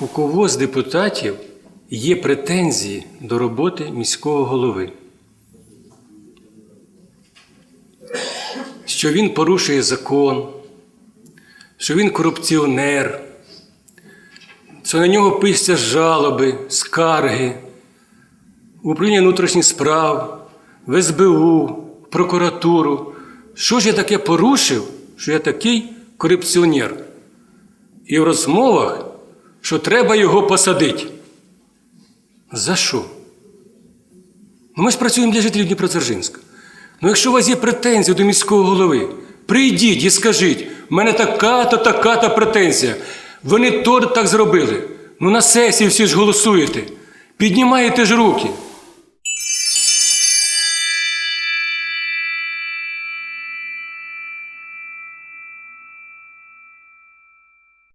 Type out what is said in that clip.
У кого з депутатів є претензії до роботи міського голови? Що він порушує закон, що він корупціонер, що на нього пишуться жалоби, скарги, управління внутрішніх справ, в СБУ, в прокуратуру. Що ж я таке порушив, що я такий корупціонер? І в розмовах, що треба його посадити. За що? Ну, ми ж працюємо для жителів Дніпродзержинська. Ну, якщо у вас є претензії до міського голови, прийдіть і скажіть, в мене така-то, така-то претензія. Вони то так зробили. Ну на сесії всі ж голосуєте. Піднімаєте ж руки.